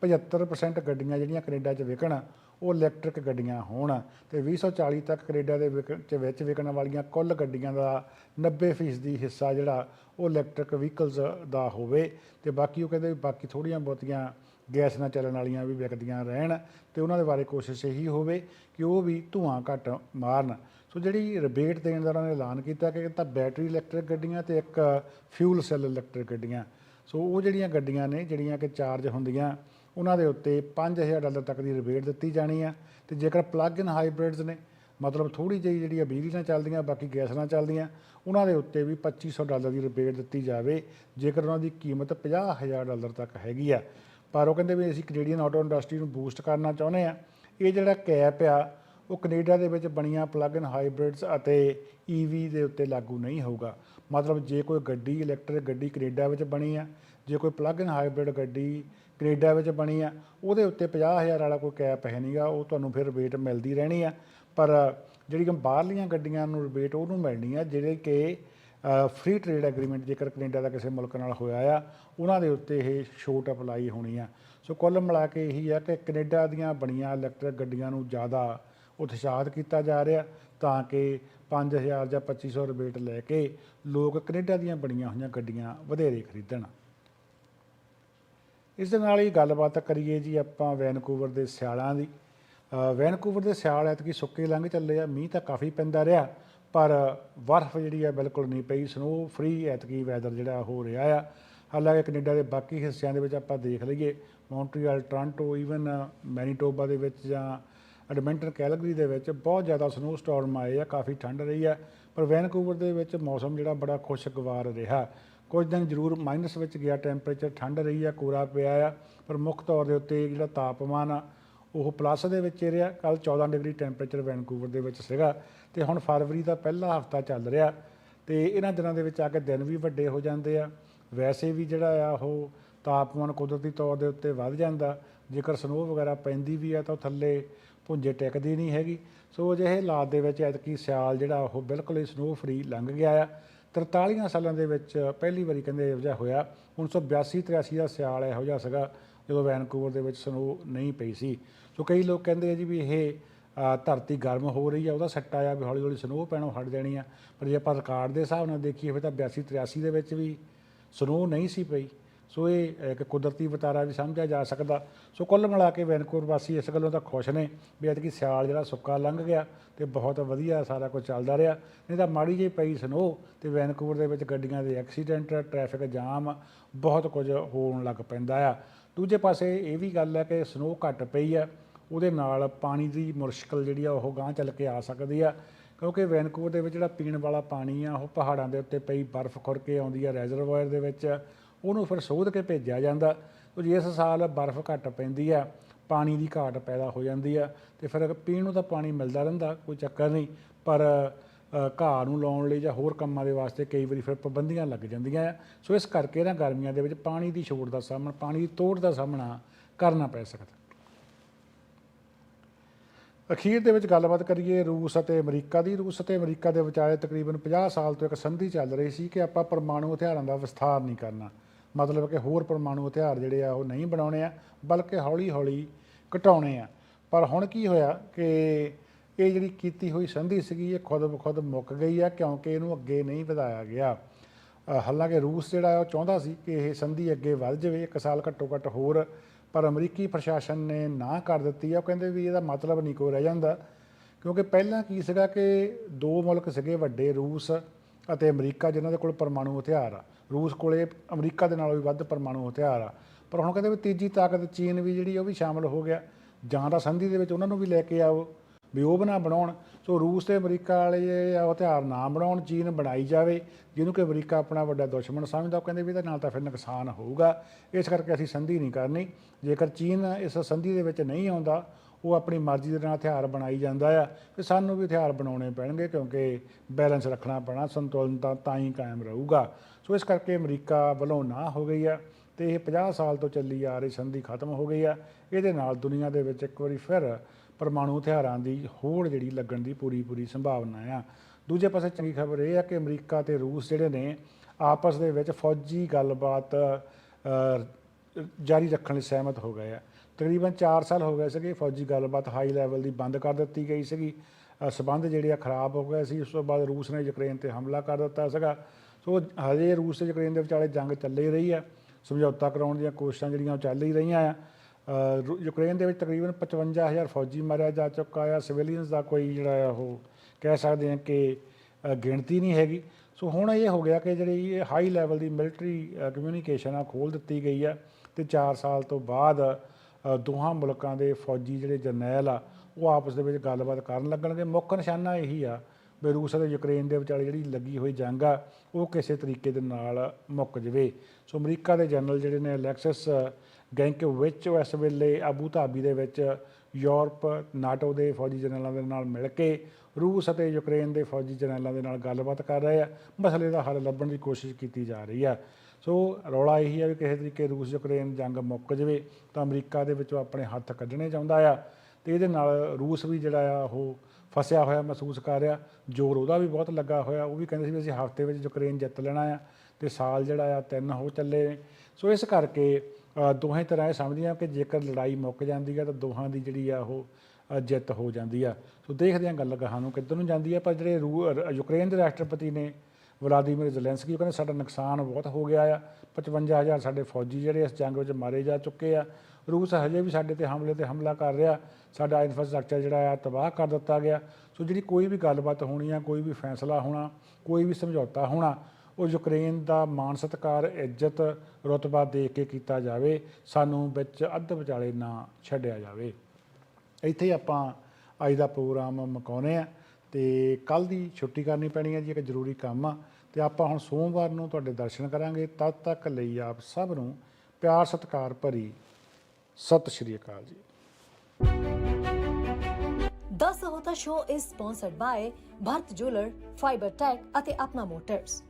75% ਗੱਡੀਆਂ ਜਿਹੜੀਆਂ ਕੈਨੇਡਾ 'ਚ ਵਿਕਣ ਉਹ ਇਲੈਕਟ੍ਰਿਕ ਗੱਡੀਆਂ ਹੋਣ ਤੇ 2040 ਤੱਕ ਕੈਨੇਡਾ ਦੇ ਵਿਕ- ਚ ਵਿੱਚ ਵਿਕਣ ਵਾਲੀਆਂ ਕੁੱਲ ਗੱਡੀਆਂ ਦਾ 90% ਦੀ ਹਿੱਸਾ ਜਿਹੜਾ ਉਹ ਇਲੈਕਟ੍ਰਿਕ ਵਹੀਕਲਸ ਦਾ ਹੋਵੇ ਤੇ ਬਾਕੀ ਉਹ ਕਹਿੰਦੇ ਵੀ ਬਾਕੀ ਥੋੜੀਆਂ ਬਹੁਤੀਆਂ ਗੈਸ ਨਾਲ ਚੱਲਣ ਵਾਲੀਆਂ ਵੀ ਵਿਕਦੀਆਂ ਰਹਿਣ ਤੇ ਉਹਨਾਂ ਦੇ ਬਾਰੇ ਕੋਸ਼ਿਸ਼ ਇਹੀ ਹੋਵੇ ਕਿ ਉਹ ਵੀ ਧੂਆਂ ਘੱਟ ਮਾਰਨ। ਸੋ ਜਿਹੜੀ ਰਿਬੇਟ ਦੇਣ ਦਾ ਉਹਨਾਂ ਨੇ ਐਲਾਨ ਕੀਤਾ ਕਿ ਤਾਂ ਬੈਟਰੀ ਇਲੈਕਟ੍ਰਿਕ ਗੱਡੀਆਂ ਤੇ ਇੱਕ ਫਿਊਲ ਸੈੱਲ ਇਲੈਕਟ੍ਰਿਕ ਗੱਡੀਆਂ। ਸੋ ਉਹ ਜਿਹੜੀਆਂ ਗੱਡੀਆਂ ਨੇ, ਜਿਹੜੀਆਂ ਕਿ ਚਾਰਜ ਹੁੰਦੀਆਂ ਉਹਨਾਂ ਦੇ ਉੱਤੇ 5000 ਡਾਲਰ ਤੱਕ ਦੀ ਰਿਬੇਟ ਦਿੱਤੀ ਜਾਣੀ ਆ। ਤੇ ਜੇਕਰ ਪਲੱਗ ਇਨ ਹਾਈਬ੍ਰਿਡਸ ਨੇ, ਮਤਲਬ ਥੋੜੀ ਜਿਹੀ ਜਿਹੜੀ ਆ ਬਿਜਲੀ ਨਾਲ ਚੱਲਦੀਆਂ, ਬਾਕੀ ਗੈਸ ਨਾਲ ਚੱਲਦੀਆਂ, ਉਹਨਾਂ ਦੇ ਉੱਤੇ ਵੀ 2500 ਡਾਲਰ ਦੀ ਰਿਬੇਟ ਦਿੱਤੀ ਜਾਵੇ, ਜੇਕਰ ਉਹਨਾਂ ਦੀ ਕੀਮਤ 50000 ਡਾਲਰ ਤੱਕ ਹੈਗੀ ਆ। ਪਰ ਉਹ ਕਹਿੰਦੇ ਵੀ ਅਸੀਂ ਕੈਨੇਡੀਅਨ ਆਟੋ ਇੰਡਸਟਰੀ ਨੂੰ ਬੂਸਟ ਕਰਨਾ ਚਾਹੁੰਦੇ ਆ। ਇਹ ਜਿਹੜਾ ਕੈਪ ਆ, ਉਹ ਕੈਨੇਡਾ ਦੇ ਵਿੱਚ ਬਣੀਆਂ ਪਲੱਗ ਇਨ ਹਾਈਬ੍ਰਿਡਸ ਅਤੇ ਈਵੀ ਦੇ ਉੱਤੇ ਲਾਗੂ ਨਹੀਂ ਹੋਊਗਾ। ਮਤਲਬ ਜੇ ਕੋਈ ਗੱਡੀ ਇਲੈਕਟ੍ਰਿਕ ਗੱਡੀ ਕੈਨੇਡਾ ਵਿੱਚ ਬਣੀ ਆ ਜੇ ਕੋਈ ਪਲੱਗ ਇਨ ਹਾਈਬ੍ਰਿਡ ਗੱਡੀ ਕੈਨੇਡਾ ਵਿੱਚ ਬਣੀ ਆ, ਉਹਦੇ ਉੱਤੇ 50000 ਵਾਲਾ ਕੋਈ ਕੈਪ ਹੈ ਨਹੀਂਗਾ ਉਹ ਤੁਹਾਨੂੰ ਫਿਰ ਰਿਬੇਟ ਮਿਲਦੀ ਰਹਿਣੀ ਆ। ਪਰ ਜਿਹੜੀਆਂ ਬਾਹਰਲੀਆਂ ਗੱਡੀਆਂ ਨੂੰ ਰਿਬੇਟ ਉਹਨੂੰ ਮਿਲਣੀ ਆ, ਜਿਹੜੇ ਕਿ ਫ੍ਰੀ ਟ੍ਰੇਡ ਐਗਰੀਮੈਂਟ ਜੇਕਰ ਕੈਨੇਡਾ ਦਾ ਕਿਸੇ ਮੁਲਕ ਨਾਲ ਹੋਇਆ ਆ, ਉਹਨਾਂ ਦੇ ਉੱਤੇ ਇਹ ਛੋਟ ਅਪਲਾਈ ਹੋਣੀ ਆ। ਸੋ ਕੁੱਲ ਮਿਲਾ ਕੇ ਇਹੀ ਆ ਕਿ ਕੈਨੇਡਾ ਦੀਆਂ ਬਣੀਆਂ ਇਲੈਕਟ੍ਰਿਕ ਗੱਡੀਆਂ ਨੂੰ ਜ਼ਿਆਦਾ ਉਤਸ਼ਾਹਤ ਕੀਤਾ ਜਾ ਰਿਹਾ, ਤਾਂ ਕਿ 5000 ਜਾਂ 2500 ਰਿਬੇਟ ਲੈ ਕੇ ਲੋਕ ਕੈਨੇਡਾ ਦੀਆਂ ਬਣੀਆਂ ਹੋਈਆਂ ਗੱਡੀਆਂ ਵਧੇਰੇ ਖਰੀਦਣ। ਇਸ ਦੇ ਨਾਲ ਹੀ ਗੱਲਬਾਤ ਕਰੀਏ ਜੀ ਆਪਾਂ ਵੈਨਕੂਵਰ ਦੇ ਸਿਆਲਾਂ ਦੀ। ਵੈਨਕੂਵਰ ਦੇ ਸਿਆਲ ਐਤਕੀ ਸੁੱਕੇ ਲੰਘ ਚੱਲੇ ਆ, ਮੀਂਹ ਤਾਂ ਕਾਫੀ ਪੈਂਦਾ ਰਿਹਾ, ਪਰ ਬਰਫ਼ ਜਿਹੜੀ ਆ ਬਿਲਕੁਲ ਨਹੀਂ ਪਈ ਸਨੋ ਫ੍ਰੀ ਐਤਕੀ ਵੈਦਰ ਜਿਹੜਾ ਹੋ ਰਿਹਾ ਆ। ਹਾਲਾਂਕਿ ਕੈਨੇਡਾ ਦੇ ਬਾਕੀ ਹਿੱਸਿਆਂ ਦੇ ਵਿੱਚ ਆਪਾਂ ਦੇਖ ਲਈਏ ਮੌਂਟਰੀਅਲ ਟੋਰਾਂਟੋ ਈਵਨ ਮੈਨੀਟੋਬਾ ਦੇ ਵਿੱਚ ਜਾਂ ਐਡਮਿੰਟਨ ਕੈਲਗਰੀ ਦੇ ਵਿੱਚ ਬਹੁਤ ਜ਼ਿਆਦਾ ਸਨੋ ਸਟਾਰਮ ਆਏ ਆ, ਕਾਫੀ ਠੰਡ ਰਹੀ ਆ, ਪਰ ਵੈਨਕੂਵਰ ਦੇ ਵਿੱਚ ਮੌਸਮ ਜਿਹੜਾ ਬੜਾ ਖੁਸ਼ਗਵਾਰ ਰਿਹਾ। ਕੁਝ ਦਿਨ ਜ਼ਰੂਰ ਮਾਈਨਸ ਵਿੱਚ ਗਿਆ ਟੈਂਪਰੇਚਰ ਠੰਡ ਰਹੀ ਆ ਕੋਰਾ ਪਿਆ ਆ, ਪਰ ਮੁੱਖ ਤੌਰ ਦੇ ਉੱਤੇ ਜਿਹੜਾ ਤਾਪਮਾਨ ਆ, ਉਹ ਪਲੱਸ ਦੇ ਵਿੱਚ ਰਿਹਾ। ਕੱਲ 14 ਡਿਗਰੀ ਟੈਂਪਰੇਚਰ ਵੈਨਕੂਵਰ ਦੇ ਵਿੱਚ ਸੀਗਾ ਤੇ ਹੁਣ ਫਰਵਰੀ ਦਾ ਪਹਿਲਾ ਹਫਤਾ ਚੱਲ ਰਿਹਾ ਤੇ ਇਹਨਾਂ ਦਿਨਾਂ ਦੇ ਵਿੱਚ ਆ ਕੇ ਦਿਨ ਵੀ ਵੱਡੇ ਹੋ ਜਾਂਦੇ ਆ। ਵੈਸੇ ਵੀ ਜਿਹੜਾ ਆ, ਉਹ ਤਾਪਮਾਨ ਕੁਦਰਤੀ ਤੌਰ ਦੇ ਉੱਤੇ ਵੱਧ ਜਾਂਦਾ। ਜੇਕਰ ਸਨੋ ਵਗੈਰਾ ਪੈਂਦੀ ਵੀ ਆ, ਤਾਂ ਉਹ ਥੱਲੇ ਪੁੰਜੇ ਟਿਕਦੀ ਨਹੀਂ ਹੈਗੀ। ਸੋ ਅਜਿਹੇ ਹਾਲਾਤ ਦੇ ਵਿੱਚ ਐਤਕੀ ਸਿਆਲ ਜਿਹੜਾ, ਉਹ ਬਿਲਕੁਲ ਹੀ ਸਨੋ ਫਰੀ ਲੰਘ ਗਿਆ ਆ। 43 ਸਾਲਾਂ ਦੇ ਵਿੱਚ ਪਹਿਲੀ ਵਾਰੀ ਕਹਿੰਦੇ ਇਹੋ ਜਿਹਾ ਹੋਇਆ। 1982 83 ਦਾ ਸਿਆਲ ਇਹੋ ਜਿਹਾ ਸੀਗਾ ਜਦੋਂ ਵੈਨਕੂਵਰ ਦੇ ਵਿੱਚ ਸਨੋ ਨਹੀਂ ਪਈ ਸੀ। ਸੋ ਕਈ ਲੋਕ ਕਹਿੰਦੇ ਆ ਜੀ ਵੀ ਇਹ ਧਰਤੀ ਗਰਮ ਹੋ ਰਹੀ ਆ, ਉਹਦਾ ਸੱਟਾ ਆ ਵੀ ਹੌਲੀ ਹੌਲੀ ਸਨੋ ਪੈਣੋਂ ਹਟ ਜਾਣੀ ਆ। ਪਰ ਜੇ ਆਪਾਂ ਰਿਕਾਰਡ ਦੇ ਹਿਸਾਬ ਨਾਲ ਦੇਖੀਏ ਫਿਰ ਤਾਂ 82 83 ਦੇ ਵਿੱਚ ਵੀ ਸਨੋ ਨਹੀਂ ਸੀ ਪਈ। ਸੋ ਇਹ ਇੱਕ ਕੁਦਰਤੀ ਵਤਾਰਾ ਵੀ ਸਮਝਿਆ ਜਾ ਸਕਦਾ। ਸੋ ਕੁੱਲ ਮਿਲਾ ਕੇ ਵੈਨਕੂਵਰ ਵਾਸੀ ਇਸ ਗੱਲੋਂ ਤਾਂ ਖੁਸ਼ ਨੇ ਵੀ ਐਤਕੀ ਸਿਆਲ ਜਿਹੜਾ ਸੁੱਕਾ ਲੰਘ ਗਿਆ ਤੇ ਬਹੁਤ ਵਧੀਆ ਸਾਰਾ ਕੁਝ ਚੱਲਦਾ ਰਿਹਾ। ਨਹੀਂ ਤਾਂ ਮਾੜੀ ਜਿਹੀ ਪਈ ਸਨੋ ਤੇ ਵੈਨਕੂਵਰ ਦੇ ਵਿੱਚ ਗੱਡੀਆਂ ਦੇ ਐਕਸੀਡੈਂਟ, ਟ੍ਰੈਫਿਕ ਜਾਮ ਬਹੁਤ ਕੁਝ ਹੋਣ ਲੱਗ ਪੈਂਦਾ ਆ। ਦੂਜੇ ਪਾਸੇ ਇਹ ਵੀ ਗੱਲ ਹੈ ਕਿ ਸਨੋ ਘੱਟ ਪਈ ਆ, ਉਹਦੇ ਨਾਲ ਪਾਣੀ ਦੀ ਮੁਸ਼ਕਲ ਜਿਹੜੀ ਆ ਉਹ ਗਾਂਹ ਚੱਲ ਕੇ ਆ ਸਕਦੀ ਆ। ਕਿਉਂਕਿ ਵੈਨਕੂਵਰ ਦੇ ਵਿੱਚ ਜਿਹੜਾ ਪੀਣ ਵਾਲਾ ਪਾਣੀ ਆ, ਉਹ ਪਹਾੜਾਂ ਦੇ ਉੱਤੇ ਪਈ ਬਰਫ਼ ਖੁਰ ਕੇ ਆਉਂਦੀ ਆ ਰੈਜ਼ਰਵਾਇਰ ਦੇ ਵਿੱਚ। ਉਹਨੂੰ ਫਿਰ ਸੋਧ ਕੇ ਭੇਜਿਆ ਜਾਂਦਾ। ਉਹ ਜਿਸ ਸਾਲ ਬਰਫ਼ ਘੱਟ ਪੈਂਦੀ ਆ, ਪਾਣੀ ਦੀ ਘਾਟ ਪੈਦਾ ਹੋ ਜਾਂਦੀ ਆ ਤੇ ਫਿਰ ਪੀਣ ਨੂੰ ਤਾਂ ਪਾਣੀ ਮਿਲਦਾ ਰਹਿੰਦਾ, ਕੋਈ ਚੱਕਰ ਨਹੀਂ। ਪਰ ਘਾਹ ਨੂੰ ਲਾਉਣ ਲਈ ਜਾਂ ਹੋਰ ਕੰਮਾਂ ਦੇ ਵਾਸਤੇ ਕਈ ਵਾਰੀ ਫਿਰ ਪਾਬੰਦੀਆਂ ਲੱਗ ਜਾਂਦੀਆਂ ਆ। ਸੋ ਇਸ ਕਰਕੇ ਨਾ ਗਰਮੀਆਂ ਦੇ ਵਿੱਚ ਪਾਣੀ ਦੀ ਛੋਟ ਦਾ ਸਾਹਮਣਾ, ਪਾਣੀ ਦੀ ਤੋੜ ਦਾ ਸਾਹਮਣਾ ਕਰਨਾ ਪੈ ਸਕਦਾ। ਅਖੀਰ ਦੇ ਵਿੱਚ ਗੱਲਬਾਤ ਕਰੀਏ ਰੂਸ ਅਤੇ ਅਮਰੀਕਾ ਦੀ। ਰੂਸ ਅਤੇ ਅਮਰੀਕਾ ਦੇ ਵਿਚਾਲੇ ਤਕਰੀਬਨ 50 ਸਾਲ ਤੋਂ ਇੱਕ ਸੰਧੀ ਚੱਲ ਰਹੀ ਸੀ ਕਿ ਆਪਾਂ ਪਰਮਾਣੂ ਹਥਿਆਰਾਂ ਦਾ ਵਿਸਥਾਰ ਨਹੀਂ ਕਰਨਾ। ਮਤਲਬ ਕਿ ਹੋਰ ਪਰਮਾਣੂ ਹਥਿਆਰ ਜਿਹੜੇ ਆ ਉਹ ਨਹੀਂ ਬਣਾਉਣੇ ਆ, ਬਲਕਿ ਹੌਲੀ-ਹੌਲੀ ਘਟਾਉਣੇ ਆ। ਪਰ ਹੁਣ ਕੀ ਹੋਇਆ ਕਿ ਇਹ ਜਿਹੜੀ ਕੀਤੀ ਹੋਈ ਸੰਧੀ ਸੀਗੀ, ਇਹ ਖੁਦ ਬਖੁਦ ਮੁੱਕ ਗਈ ਆ, ਕਿਉਂਕਿ ਇਹਨੂੰ ਅੱਗੇ ਨਹੀਂ ਵਧਾਇਆ ਗਿਆ। ਹਾਲਾਂਕਿ ਰੂਸ ਜਿਹੜਾ ਉਹ ਚਾਹੁੰਦਾ ਸੀ ਕਿ ਇਹ ਸੰਧੀ ਅੱਗੇ ਵੱਧ ਜਾਵੇ, ਇੱਕ ਸਾਲ ਘੱਟੋ ਘੱਟ ਹੋਰ। ਪਰ ਅਮਰੀਕੀ ਪ੍ਰਸ਼ਾਸਨ ਨੇ ਨਾ ਕਰ ਦਿੱਤੀ ਆ। ਉਹ ਕਹਿੰਦੇ ਵੀ ਇਹਦਾ ਮਤਲਬ ਨਹੀਂ ਕੋਈ ਰਹਿ ਜਾਂਦਾ, ਕਿਉਂਕਿ ਪਹਿਲਾਂ ਕੀ ਸੀਗਾ ਕਿ ਦੋ ਮੁਲਕ ਸੀਗੇ ਵੱਡੇ, ਰੂਸ ਅਤੇ ਅਮਰੀਕਾ ਜਿਨ੍ਹਾਂ ਦੇ ਕੋਲ ਪਰਮਾਣੂ ਹਥਿਆਰ ਆ। ਰੂਸ ਕੋਲੇ ਅਮਰੀਕਾ ਦੇ ਨਾਲੋਂ ਵੀ ਵੱਧ ਪਰਮਾਣੂ ਹਥਿਆਰ ਆ। ਪਰ ਹੁਣ ਕਹਿੰਦੇ ਵੀ ਤੀਜੀ ਤਾਕਤ ਚੀਨ ਵੀ ਜਿਹੜੀ ਉਹ ਵੀ ਸ਼ਾਮਲ ਹੋ ਗਿਆ। ਜਾਂ ਤਾਂ ਸੰਧੀ ਦੇ ਵਿੱਚ ਉਹਨਾਂ ਨੂੰ ਵੀ ਲੈ ਕੇ ਆਓ, ਵੀ ਉਹ ਬਣਾ ਬਣਾਉਣ। ਸੋ ਰੂਸ ਤੇ ਅਮਰੀਕਾ ਵਾਲੇ ਜਿਹੜੇ ਆ ਉਹ ਹਥਿਆਰ ਨਾ ਬਣਾਉਣ, ਚੀਨ ਬਣਾਈ ਜਾਵੇ, ਜਿਹਨੂੰ ਕਿ ਅਮਰੀਕਾ ਆਪਣਾ ਵੱਡਾ ਦੁਸ਼ਮਣ ਸਮਝਦਾ। ਉਹ ਕਹਿੰਦੇ ਵੀ ਇਹਦੇ ਨਾਲ ਤਾਂ ਫਿਰ ਨੁਕਸਾਨ ਹੋਊਗਾ। ਇਸ ਕਰਕੇ ਅਸੀਂ ਸੰਧੀ ਨਹੀਂ ਕਰਨੀ। ਜੇਕਰ ਚੀਨ ਇਸ ਸੰਧੀ ਦੇ ਵਿੱਚ ਨਹੀਂ ਆਉਂਦਾ ਉਹ ਆਪਣੀ ਮਰਜ਼ੀ ਦੇ ਨਾਲ ਹਥਿਆਰ ਬਣਾਈ ਜਾਂਦਾ ਆ ਤੇ ਸਾਨੂੰ ਵੀ ਹਥਿਆਰ ਬਣਾਉਣੇ ਪੈਣਗੇ ਕਿਉਂਕਿ ਬੈਲੈਂਸ ਰੱਖਣਾ ਪੈਣਾ, ਸੰਤੁਲਨ ਤਾਂ ਤਾਂ ਹੀ ਕਾਇਮ ਰਹੂਗਾ। ਸੋ ਇਸ ਕਰਕੇ ਅਮਰੀਕਾ ਵੱਲੋਂ ਨਾ ਹੋ ਗਈ ਆ ਤੇ ਇਹ 50 ਸਾਲ ਤੋਂ ਚੱਲੀ ਆ ਰਹੀ ਸੰਧੀ ਖਤਮ ਹੋ ਗਈ ਆ। ਇਹਦੇ ਨਾਲ ਦੁਨੀਆ ਦੇ ਵਿੱਚ ਇੱਕ ਵਾਰੀ ਫਿਰ ਪਰਮਾਣੂ ਹਥਿਆਰਾਂ ਦੀ ਹੋੜ ਜਿਹੜੀ ਲੱਗਣ ਦੀ ਪੂਰੀ ਪੂਰੀ ਸੰਭਾਵਨਾ ਆ। ਦੂਜੇ ਪਾਸੇ ਚੰਗੀ ਖਬਰ ਇਹ ਆ ਕਿ ਅਮਰੀਕਾ ਤੇ ਰੂਸ ਜਿਹੜੇ ਨੇ ਆਪਸ ਦੇ ਵਿੱਚ ਫੌਜੀ ਗੱਲਬਾਤ ਜਾਰੀ ਰੱਖਣ ਲਈ ਸਹਿਮਤ ਹੋ ਗਏ ਆ। ਤਕਰੀਬਨ 4 ਸਾਲ ਹੋ ਗਏ ਸੀਗੇ ਫੌਜੀ ਗੱਲਬਾਤ ਹਾਈ ਲੈਵਲ ਦੀ ਬੰਦ ਕਰ ਦਿੱਤੀ ਗਈ ਸੀਗੀ। ਅ, ਸਬੰਧ ਜਿਹੜੇ ਆ ਖਰਾਬ ਹੋ ਗਏ ਸੀ ਉਸ ਤੋਂ ਬਾਅਦ ਰੂਸ ਨੇ ਯੂਕਰੇਨ ਤੇ ਹਮਲਾ ਕਰ ਦਿੱਤਾ ਸੀਗਾ। ਸੋ ਹਜੇ ਰੂਸ ਤੇ ਯੂਕਰੇਨ ਦੇ ਵਿਚਾਲੇ ਜੰਗ ਚੱਲੇ ਰਹੀ ਆ। ਸਮਝੌਤਾ ਕਰਾਉਣ ਦੀਆਂ ਕੋਸ਼ਿਸ਼ਾਂ ਜਿਹੜੀਆਂ ਉਹ ਚੱਲ ਹੀ ਰਹੀਆਂ ਆ। ਰੂ- ਯੂਕਰੇਨ ਦੇ ਵਿੱਚ ਤਕਰੀਬਨ 55000 ਫੌਜੀ ਮਾਰਿਆ ਜਾ ਚੁੱਕਾ ਆ। ਸਿਵਿਲੀਅਨਸ ਦਾ ਕੋਈ ਜਿਹੜਾ ਆ ਉਹ ਕਹਿ ਸਕਦੇ ਹਾਂ ਕਿ ਗਿਣਤੀ ਨਹੀਂ ਹੈਗੀ। ਸੋ ਹੁਣ ਇਹ ਹੋ ਗਿਆ ਕਿ ਜਿਹੜੀ ਇਹ ਹਾਈ ਲੈਵਲ ਦੀ ਮਿਲਟਰੀ ਕਮਿਊਨੀਕੇਸ਼ਨ ਆ ਖੋਲ ਦਿੱਤੀ ਗਈ ਆ ਤੇ 4 ਸਾਲ ਤੋਂ ਬਾਅਦ ਦੋਹਾਂ ਮੁਲਕਾਂ ਦੇ ਫੌਜੀ ਜਿਹੜੇ ਜਰਨੈਲ ਆ, ਉਹ ਆਪਸ ਦੇ ਵਿੱਚ ਗੱਲਬਾਤ ਕਰਨ ਲੱਗਣਗੇ ਮੁੱਖ ਨਿਸ਼ਾਨਾ ਇਹੀ ਆ ਵੀ ਰੂਸ ਅਤੇ ਯੂਕਰੇਨ ਦੇ ਵਿਚਾਲੇ ਜਿਹੜੀ ਲੱਗੀ ਹੋਈ ਜੰਗ ਆ, ਉਹ ਕਿਸੇ ਤਰੀਕੇ ਦੇ ਨਾਲ ਮੁੱਕ ਜਵੇ। ਸੋ ਅਮਰੀਕਾ ਦੇ ਜਨਰਲ ਜਿਹੜੇ ਨੇ ਅਲੈਕਸਿਸ ਗੈਂਕ ਵਿੱਚ ਉਹ ਇਸ ਵੇਲੇ ਆਬੂ ਧਾਬੀ ਦੇ ਵਿੱਚ ਯੂਰਪ, ਨਾਟੋ ਦੇ ਫੌਜੀ ਜਨਰਲਾਂ ਦੇ ਨਾਲ ਮਿਲ ਕੇ ਰੂਸ ਅਤੇ ਯੂਕਰੇਨ ਦੇ ਫੌਜੀ ਜਨਰਲਾਂ ਦੇ ਨਾਲ ਗੱਲਬਾਤ ਕਰ ਰਹੇ ਆ। ਮਸਲੇ ਦਾ ਹੱਲ ਲੱਭਣ ਦੀ ਕੋਸ਼ਿਸ਼ ਕੀਤੀ ਜਾ ਰਹੀ ਆ। ਸੋ ਰੌਲਾ ਇਹੀ ਆ ਵੀ ਕਿਸੇ ਤਰੀਕੇ ਰੂਸ ਯੂਕਰੇਨ ਜੰਗ ਮੁੱਕ ਜਵੇ ਤਾਂ ਅਮਰੀਕਾ ਦੇ ਵਿੱਚੋਂ ਆਪਣੇ ਹੱਥ ਕੱਢਣੇ ਚਾਹੁੰਦਾ ਆ ਤੇ ਇਹਦੇ ਨਾਲ ਰੂਸ ਵੀ ਜਿਹੜਾ ਆ ਉਹ ਫਸਿਆ ਹੋਇਆ ਮਹਿਸੂਸ ਕਰ ਰਿਹਾ। ਜ਼ੋਰ ਉਹਦਾ ਵੀ ਬਹੁਤ ਲੱਗਾ ਹੋਇਆ। ਉਹ ਵੀ ਕਹਿੰਦੇ ਸੀ ਵੀ ਅਸੀਂ ਹਫ਼ਤੇ ਵਿੱਚ ਯੂਕਰੇਨ ਜਿੱਤ ਲੈਣਾ ਆ ਤੇ ਸਾਲ ਜਿਹੜਾ ਆ ਤਿੰਨ ਹੋ ਚੱਲੇ ਨੇ। ਸੋ ਇਸ ਕਰਕੇ ਦੋਹੇ ਤਰ੍ਹਾਂ ਇਹ ਸਮਝਦੀਆਂ ਕਿ ਜੇਕਰ ਲੜਾਈ ਮੁੱਕ ਜਾਂਦੀ ਆ ਤਾਂ ਦੋਹਾਂ ਦੀ ਜਿਹੜੀ ਆ ਉਹ ਜਿੱਤ ਹੋ ਜਾਂਦੀ ਆ। ਸੋ ਦੇਖਦੇ ਹਾਂ ਗੱਲ ਗਾਹਾਂ ਨੂੰ ਕਿੱਧਰ ਨੂੰ ਜਾਂਦੀ ਆ। ਪਰ ਜਿਹੜੇ ਰੂ- ਯੂਕਰੇਨ ਦੇ ਰਾਸ਼ਟਰਪਤੀ ਨੇ ਵਲਾਦੀਮੀਰ ਜ਼ੈਲੈਂਸਕੀ ਉਹ ਕਹਿੰਦੇ ਸਾਡਾ ਨੁਕਸਾਨ ਬਹੁਤ ਹੋ ਗਿਆ ਆ। 55000 ਸਾਡੇ ਫੌਜੀ ਜਿਹੜੇ ਇਸ ਜੰਗ ਵਿੱਚ ਮਾਰੇ ਜਾ ਚੁੱਕੇ ਆ। ਰੂਸ ਹਜੇ ਵੀ ਸਾਡੇ ਤੇ ਹਮਲੇ ਤੇ ਹਮਲਾ ਕਰ ਰਿਹਾ। ਸਾਡਾ ਇਨਫਰਾਸਟ੍ਰਕਚਰ ਜਿਹੜਾ ਆ, ਤਬਾਹ ਕਰ ਦਿੱਤਾ ਗਿਆ। ਸੋ ਜਿਹੜੀ ਕੋਈ ਵੀ ਗੱਲਬਾਤ ਹੋਣੀ ਆ, ਕੋਈ ਵੀ ਫੈਸਲਾ ਹੋਣਾ, ਕੋਈ ਵੀ ਸਮਝੌਤਾ ਹੋਣਾ, ਉਹ ਯੂਕਰੇਨ ਦਾ ਮਾਨ ਸਤਿਕਾਰ, ਇੱਜ਼ਤ, ਰੁਤਬਾ ਦੇ ਕੇ ਕੀਤਾ ਜਾਵੇ, ਸਾਨੂੰ ਵਿੱਚ ਅੱਧ ਵਿਚਾਲੇ ਨਾ ਛੱਡਿਆ ਜਾਵੇ। ਇੱਥੇ ਆਪਾਂ ਅੱਜ ਦਾ ਪ੍ਰੋਗਰਾਮ ਮੁਕਾਉਂਦੇ ਆ ਤੇ ਕੱਲ ਦੀ ਛੁੱਟੀ ਕਰਨੀ ਪੈਣੀ ਹੈ ਜੀ, ਇੱਕ ਜ਼ਰੂਰੀ ਕੰਮ ਆ। ਤੇ ਆਪਾਂ ਹੁਣ ਸੋਮਵਾਰ ਨੂੰ ਤੁਹਾਡੇ ਦਰਸ਼ਨ ਕਰਾਂਗੇ। ਤਦ ਤੱਕ ਲਈ ਆਪ ਸਭ ਨੂੰ ਪਿਆਰ, ਸਤਿਕਾਰ ਭਰੀ ਸਤਿ ਸ਼੍ਰੀ ਅਕਾਲ ਜੀ। ਦਸ ਹੋਤਾ show is sponsored by Bharat Jeweller Fiber Tech ਅਤੇ ਆਪਣਾ ਮੋਟਰਸ